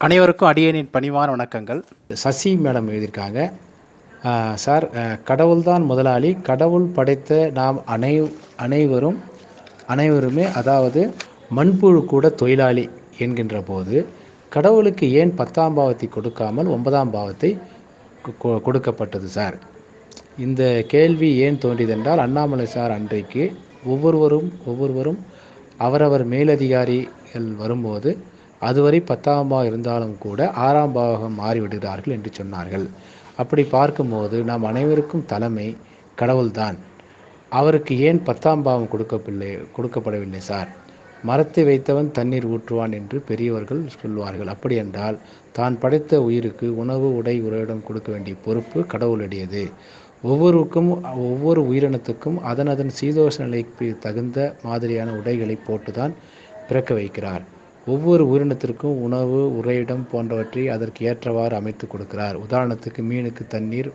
அனைவருக்கும் அடியனின் பணிவான வணக்கங்கள். சசி மேடம் எழுதியிருக்காங்க. சார் கடவுள்தான் முதலாளி. கடவுள் படைத்த நாம் அனை அனைவரும் அனைவருமே அதாவது மண்புழு கூட தொழிலாளி என்கின்ற போது கடவுளுக்கு ஏன் பத்தாம் பாவத்தை கொடுக்காமல் ஒன்பதாம் பாவத்தை கொ- கொ- கொடுக்கப்பட்டது சார்? இந்த கேள்வி ஏன் தோன்றியதென்றால் அண்ணாமலை சார் அன்றைக்கு ஒவ்வொருவரும் ஒவ்வொருவரும் அவரவர் மேலதிகாரிகள் வரும்போது அதுவரை பத்தாம் பாவம் இருந்தாலும் கூட ஆறாம் பாவகம் மாறிவிடுகிறார்கள் என்று சொன்னார்கள். அப்படி பார்க்கும்போது நாம் அனைவருக்கும் தலைமை கடவுள்தான். அவருக்கு ஏன் பத்தாம் பாவம் கொடுக்கவில்லை கொடுக்கப்படவில்லை சார்? மரத்தை வைத்தவன் தண்ணீர் ஊற்றுவான் என்று பெரியவர்கள் சொல்வார்கள். அப்படி என்றால் தான் படைத்த உயிருக்கு உணவு உடை உறையிடம் கொடுக்க வேண்டிய பொறுப்பு கடவுளுடையது. ஒவ்வொருக்கும் ஒவ்வொரு உயிரினத்துக்கும் அதன் அதன் சீதோஷ நிலைக்கு தகுந்த மாதிரியான உடைகளை போட்டுதான் பிறக்க வைக்கிறார். ஒவ்வொரு உயிரினத்திற்கும் உணவு உறையிடம் போன்றவற்றை அதற்கு ஏற்றவாறு அமைத்து கொடுக்கிறார். உதாரணத்துக்கு மீனுக்கு தண்ணீர்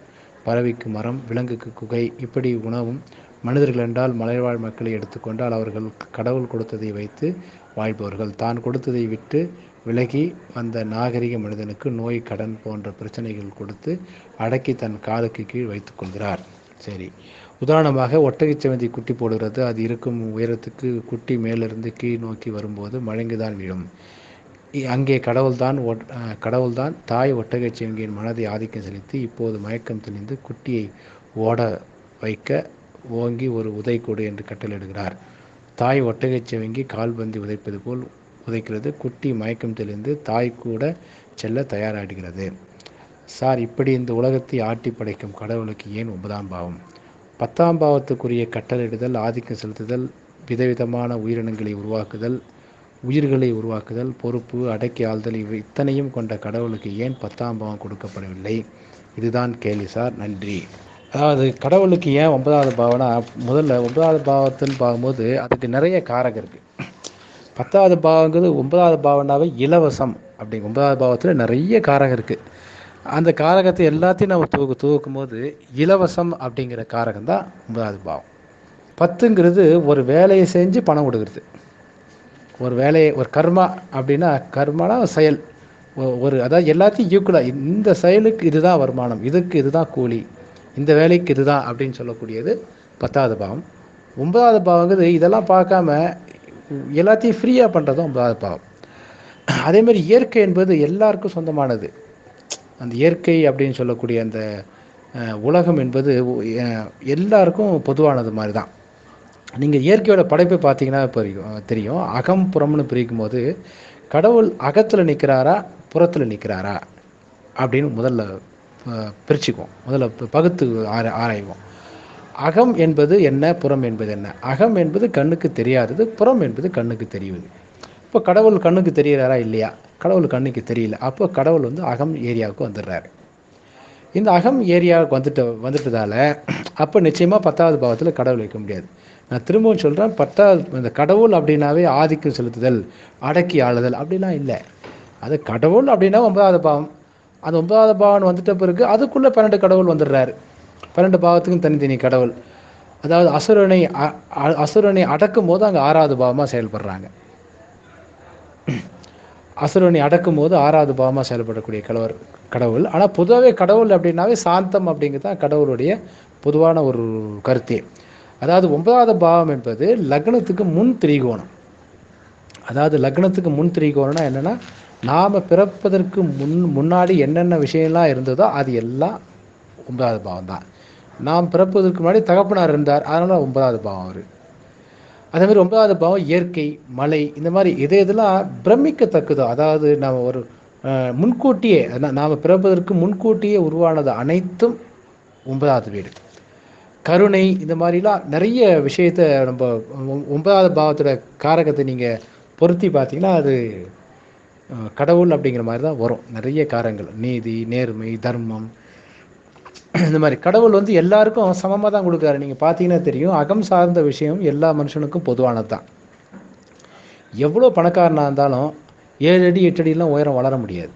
பறவைக்கு மரம் விலங்குக்கு குகை இப்படி உணவும் மனிதர்கள் என்றால் மலைவாழ் மக்களை எடுத்துக்கொண்டால் அவர்கள் கடவுள் கொடுத்ததை வைத்து வாழ்பவர்கள். தான் கொடுத்ததை விட்டு விலகி வந்த நாகரிக மனிதனுக்கு நோய் கடன் போன்ற பிரச்சனைகள் கொடுத்து அடக்கி தன் காலுக்கு கீழ் வைத்துக்கொள்கிறார் சரி. உதாரணமாக ஒட்டகச் குட்டி போடுகிறது. அது இருக்கும் உயரத்துக்கு குட்டி மேலிருந்து கீழ் நோக்கி வரும்போது மழங்குதான் விழும். இ- அங்கே கடவுள்தான் ஒட்- கடவுள்தான். தாய் ஒட்டகச்சிவிங்கியின் மனதை ஆதிக்கம் செலுத்தி இப்போது மயக்கம் தெளிந்து குட்டியை ஓட வைக்க ஓங்கி ஒரு உதை கொடு என்று கட்டளையிடுகிறார். தாய் ஒட்டகச் சிவிங்கி கால்பந்தி உதைப்பது போல் உதைக்கிறது. குட்டி மயக்கம் தெளிந்து தாய் கூட செல்ல தயாராகிடுகிறது சார் இப்படி இந்த உலகத்தை ஆட்டி படைக்கும் கடவுளுக்கு ஏன் ஒன்பதாம் பாவம்? பத்தாம் பாவத்துக்குரிய கட்டளையிடுதல் ஆதிக்கம் செலுத்துதல் விதவிதமான உயிரினங்களை உருவாக்குதல் உயிர்களை உருவாக்குதல் பொறுப்பு அடக்கி ஆள்தல் இவை இத்தனையும் கொண்ட கடவுளுக்கு ஏன் பத்தாம் பாவம் கொடுக்கப்படவில்லை? இதுதான் கேள்வி சார். நன்றி. அதாவது கடவுளுக்கு ஏன் ஒன்பதாவது பாவம்னா முதல்ல ஒன்பதாவது பாவத்துன்னு பார்க்கும்போது அதுக்கு நிறைய காரகம் இருக்குது பத்தாவது பாவங்கிறது ஒன்பதாவது பாவம்னாவே இலவசம் அப்படி ஒன்பதாவது பாவத்தில் நிறைய காரகம் இருக்குது அந்த காரகத்தை எல்லாத்தையும் நம்ம தூக்கு தூக்கும் போது இலவசம் அப்படிங்கிற காரகம் தான் ஒன்பதாவது பாவம். பத்துங்கிறது ஒரு வேலையை செஞ்சு பணம் கொடுக்குறது. ஒரு வேலையை ஒரு கர்மா அப்படின்னா கர்மானா செயல். ஒ- ஒரு அதாவது எல்லாத்தையும் ஈக்குவலாக இந்த செயலுக்கு இதுதான் வருமானம் இதுக்கு இதுதான் கூலி இந்த வேலைக்கு இதுதான் அப்படின்னு சொல்லக்கூடியது பத்தாவது பாவம். ஒன்பதாவது பாவங்கிறது இதெல்லாம் பார்க்காம எல்லாத்தையும் ஃப்ரீயாக பண்ணுறதும் ஒன்பதாவது பாவம். அதே மாதிரி இயற்கை என்பது எல்லாருக்கும் சொந்தமானது. அந்த இயற்கை அப்படின்னு சொல்லக்கூடிய அந்த உலகம் என்பது எல்லாருக்கும் பொதுவானது மாதிரி தான் நீங்கள் இயற்கையோட படைப்பை பார்த்தீங்கன்னா இப்போ தெரியும். அகம் புறம்னு பிரிக்கும் போது கடவுள் அகத்தில் நிற்கிறாரா புறத்தில் நிற்கிறாரா அப்படின்னு முதல்ல பிரிச்சுக்குவோம். முதல்ல பகுத்து ஆர ஆராய்வோம். அகம் என்பது என்ன புறம் என்பது என்ன? அகம் என்பது கண்ணுக்கு தெரியாதது புறம் என்பது கண்ணுக்கு தெரியுது இப்போ கடவுள் கண்ணுக்கு தெரிகிறாரா இல்லையா? கடவுள் கண்ணுக்கு தெரியல. அப்போ கடவுள் வந்து அகம் ஏரியாவுக்கு வந்துடுறாரு. இந்த அகம் ஏரியாவுக்கு வந்துட்டு வந்துட்டதால அப்போ நிச்சயமாக பத்தாவது பாவத்தில் கடவுள் வைக்க முடியாது. நான் திரும்பவும் சொல்கிறேன் பத்தாவது இந்த கடவுள் அப்படின்னாவே ஆதிக்கம் செலுத்துதல் அடக்கி ஆளுதல் அப்படிலாம் இல்லை. அது கடவுள் அப்படின்னா ஒன்பதாவது பாவம். அந்த ஒன்பதாவது பாவம் வந்துட்ட பிறகு அதுக்குள்ளே பன்னெண்டு கடவுள் வந்துடுறாரு. பன்னெண்டு பாவத்துக்கும் தனித்தனி கடவுள். அதாவது அசுரனை அ- அசுரனை அடக்கும் போது அங்கே ஆறாவது பாவமாக செயல்படுறாங்க. அசுரனை அடக்கும் போது ஆறாவது பாவமாக செயல்படக்கூடிய கடவுள் கடவுள். ஆனால் பொதுவாகவே கடவுள் அப்படின்னாவே சாந்தம் அப்படிங்கிறது தான் கடவுளுடைய பொதுவான ஒரு கருத்தே. அதாவது ஒன்பதாவது பாவம் என்பது லக்னத்துக்கு முன் திரிகோணம். அதாவது லக்னத்துக்கு முன் திரிகோணம்னா என்னென்னா நாம் பிறப்பதற்கு முன் முன்னாடி என்னென்ன விஷயம்லாம் இருந்ததோ அது எல்லாம் ஒன்பதாவது பாவம் தான் நாம் பிறப்பதற்கு முன்னாடி தகப்பனார் இருந்தார். அதனால் ஒன்பதாவது பாவம் அவர். அதே மாதிரி ஒன்பதாவது பாவம் இயற்கை மலை இந்த மாதிரி எது எதெல்லாம் பிரமிக்கத்தக்கதோ அதாவது நாம் ஒரு முன்கூட்டியே நாம் பிறப்பதற்கு முன்கூட்டியே உருவானது அனைத்தும் ஒன்பதாவது வீடு. கருணை இந்த மாதிரிலாம் நிறைய விஷயத்த நம்ம ஒன்பதாவது பாவத்தோட காரகத்தை நீங்கள் பொருத்தி பார்த்தீங்கன்னா அது கடவுள் அப்படிங்கிற மாதிரி தான் வரும். நிறைய காரங்கள். நீதி நேர்மை தர்மம் இந்த மாதிரி. கடவுள் வந்து எல்லாருக்கும் சமமாக தான் கொடுக்குறாரு. நீங்கள் பார்த்தீங்கன்னா தெரியும் அகம் சார்ந்த விஷயம் எல்லா மனுஷனுக்கும் பொதுவானது தான் எவ்வளோ பணக்காரனாக இருந்தாலும் ஏழு அடி எட்டு அடியெலாம் உயரம் வளர முடியாது.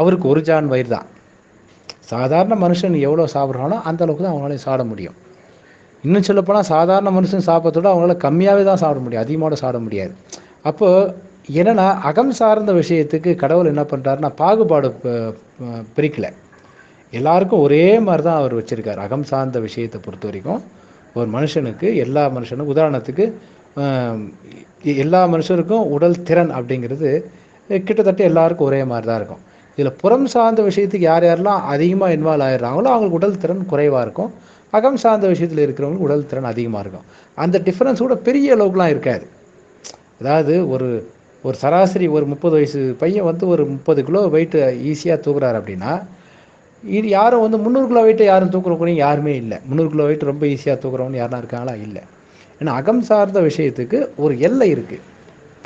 அவருக்கு ஒரு ஜான் வயிறு தான் சாதாரண மனுஷன் எவ்வளோ சாப்பிட்றானோ அந்த அளவுக்கு தான் அவங்களால சாப்பிட முடியும். இன்னும் சொல்லப்போனால் சாதாரண மனுஷன் சாப்பிட்றதோட அவங்களால கம்மியாகவே தான் சாப்பிட முடியும். அதிகமாக சாப்பிட முடியாது. அப்போது என்னன்னா அகம் சார்ந்த விஷயத்துக்கு கடவுள் என்ன பண்ணுறாருன்னா பாகுபாடு பிரிக்கலை. எல்லாருக்கும் ஒரே மாதிரி தான் அவர் வச்சுருக்கார். அகம் சார்ந்த விஷயத்தை பொறுத்த வரைக்கும் ஒரு மனுஷனுக்கு எல்லா மனுஷனுக்கும் உதாரணத்துக்கு எல்லா மனுஷருக்கும் உடல் திறன் அப்படிங்கிறது கிட்டத்தட்ட எல்லாருக்கும் ஒரே மாதிரி தான் இருக்கும். இதில் புறம் சார்ந்த விஷயத்துக்கு யார் யாரெல்லாம் அதிகமாக இன்வால்வ் ஆகிடுறாங்களோ அவங்களுக்கு உடல் திறன் குறைவாக இருக்கும். அகம் சார்ந்த விஷயத்தில் இருக்கிறவங்களுக்கு உடல் திறன் அதிகமாக இருக்கும். அந்த டிஃப்ரென்ஸ் கூட பெரிய அளவுக்குலாம் இருக்காது. அதாவது ஒரு ஒரு சராசரி ஒரு முப்பது வயசு பையன் வந்து ஒரு முப்பது கிலோ வெயிட்டு ஈஸியாக தூக்குறாரு அப்படின்னா இது யாரும் வந்து முந்நூறு கிலோ வெயிட்டை யாரும் தூக்குறவங்க யாருமே இல்லை. முந்நூறு கிலோ வெயிட் ரொம்ப ஈஸியாக தூக்குறவங்க யாரெல்லாம் இருக்காங்களா? இல்லை. ஏன்னா அகம் சார்ந்த விஷயத்துக்கு ஒரு எல்லை இருக்குது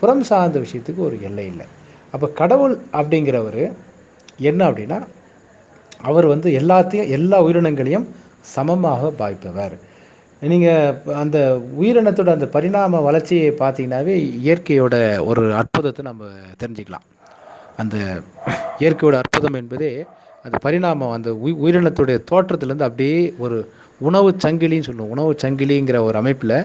புறம் சார்ந்த விஷயத்துக்கு ஒரு எல்லை இல்லை. அப்போ கடவுள் அப்படிங்கிறவர் என்ன அப்படின்னா அவர் வந்து எல்லாத்தையும் எல்லா உயிரினங்களையும் சமமாக பாய்ப்பவர். நீங்கள் அந்த உயிரினத்தோட அந்த பரிணாம வளர்ச்சியை பார்த்தீங்கன்னாவே இயற்கையோட ஒரு அற்புதத்தை நம்ம தெரிஞ்சுக்கலாம். அந்த இயற்கையோட அற்புதம் என்பதே அந்த பரிணாமம் அந்த உயி உயிரினத்துடைய தோற்றத்துலேருந்து அப்படியே ஒரு உணவு சங்கிலின்னு சொல்லுவோம். உணவு சங்கிலிங்கிற ஒரு அமைப்பில்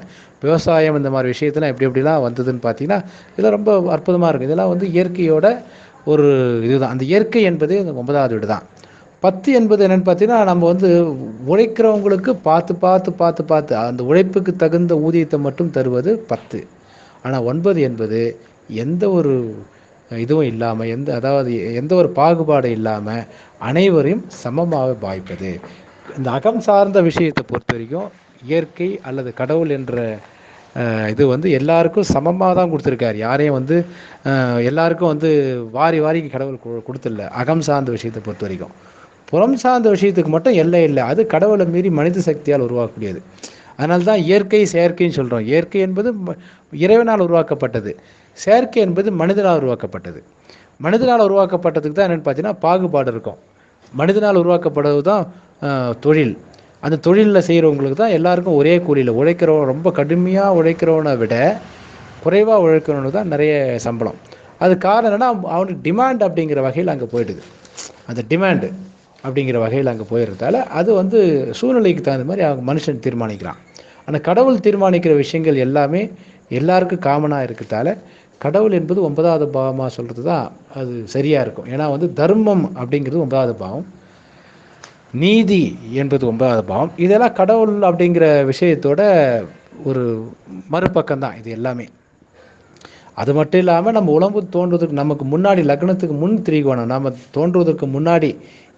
விவசாயம் இந்த மாதிரி விஷயத்தெல்லாம் எப்படி எப்படிலாம் வந்ததுன்னு பார்த்தீங்கன்னா இதெல்லாம் ரொம்ப அற்புதமாக இருக்குது இதெல்லாம் வந்து இயற்கையோட ஒரு இதுதான். அந்த இயற்கை என்பது அந்த ஒன்பதாவது வீடு தான் பத்து என்பது என்னென்னு பார்த்தீங்கன்னா நம்ம வந்து உழைக்கிறவங்களுக்கு பார்த்து பார்த்து பார்த்து பார்த்து அந்த உழைப்புக்கு தகுந்த ஊதியத்தை மட்டும் தருவது பத்து. ஆனால் ஒன்பது என்பது எந்த ஒரு இதுவும் இல்லாமல் எந்த அதாவது எந்த ஒரு பாகுபாடும் இல்லாமல் அனைவரையும் சமமாக பாய்ப்பது இந்த அகம் சார்ந்த விஷயத்தை பொறுத்த வரைக்கும் இயற்கை அல்லது கடவுள் என்ற இது வந்து எல்லாருக்கும் சமமாக தான் கொடுத்துருக்காரு. யாரையும் வந்து எல்லாருக்கும் வந்து வாரி வாரி கடவுள் கொடுத்துடல அகம் சார்ந்த விஷயத்தை பொறுத்த வரைக்கும். புறம் சார்ந்த விஷயத்துக்கு மட்டும் எல்லை இல்லை. அது கடவுளை மீறி மனித சக்தியால் உருவாக்கக்கூடியது. அதனால தான் இயற்கை செயற்கைன்னு சொல்கிறோம் இயற்கை என்பது ம- இறைவனால் உருவாக்கப்பட்டது. செயற்கை என்பது மனிதனால் உருவாக்கப்பட்டது. மனிதனால் உருவாக்கப்பட்டதுக்கு தான் என்னென்னு பார்த்தீங்கன்னா பாகுபாடு இருக்கும். மனிதனால் உருவாக்கப்படுவது தான் தொழில். அந்த தொழிலில் செய்கிறவங்களுக்கு தான் எல்லாருக்கும் ஒரே கூலியில் உழைக்கிறவன் ரொம்ப கடுமையாக உழைக்கிறவனை விட குறைவாக உழைக்கிறவனுக்கு தான் நிறைய சம்பளம். அது காரணம் என்னன்னா அவனுக்கு டிமாண்ட் அப்படிங்கிற வகையில் அங்கே போயிடுது. அந்த டிமாண்டு அப்படிங்கிற வகையில் அங்கே போயிருந்தால அது வந்து சூழ்நிலைக்கு தகுந்த மாதிரி அவங்க மனுஷன் தீர்மானிக்கிறான். ஆனால் கடவுள் தீர்மானிக்கிற விஷயங்கள் எல்லாமே எல்லாருக்கும் காமனாக இருக்கிறதால கடவுள் என்பது ஒன்பதாவது பாவமாக சொல்கிறது தான் அது சரியாக இருக்கும். ஏன்னா வந்து தர்மம் அப்படிங்கிறது ஒன்பதாவது பாவம். நீதி என்பது ஒன்பதாவது பாவம். இதெல்லாம் கடவுள் அப்படிங்கிற விஷயத்தோட ஒரு மறுபக்கம் தான் இது எல்லாமே. அது மட்டும் இல்லாமல் நம்ம உடம்பு தோன்றுவதற்கு நமக்கு முன்னாடி லக்னத்துக்கு முன் திரிகோணம். நம்ம தோன்றுவதற்கு முன்னாடி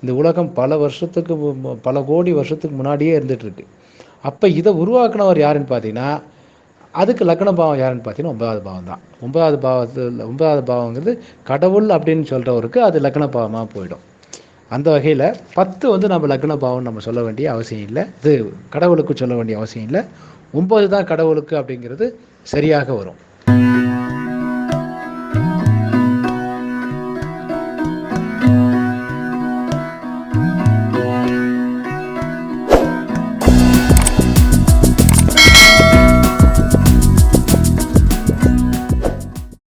இந்த உலகம் பல வருஷத்துக்கு பல கோடி வருஷத்துக்கு முன்னாடியே இருந்துகிட்ருக்கு அப்போ இதை உருவாக்குனவர் யாருன்னு பார்த்தீங்கன்னா அதுக்கு லக்ன பாவம் யாருன்னு பார்த்தீங்கன்னா ஒன்பதாவது பாவம் தான். ஒன்பதாவது பாவத்தில் ஒன்பதாவது பாவங்கிறது கடவுள் அப்படின்னு சொல்கிறவருக்கு அது லக்ன பாவமாக போயிடும். அந்த வகையில் பத்து வந்து நம்ம லக்ன பாவம் நம்ம சொல்ல வேண்டிய அவசியம் இல்லை. இது கடவுளுக்கு சொல்ல வேண்டிய அவசியம் இல்லை. ஒன்பது தான் கடவுளுக்கு அப்படிங்கிறது சரியாக வரும்.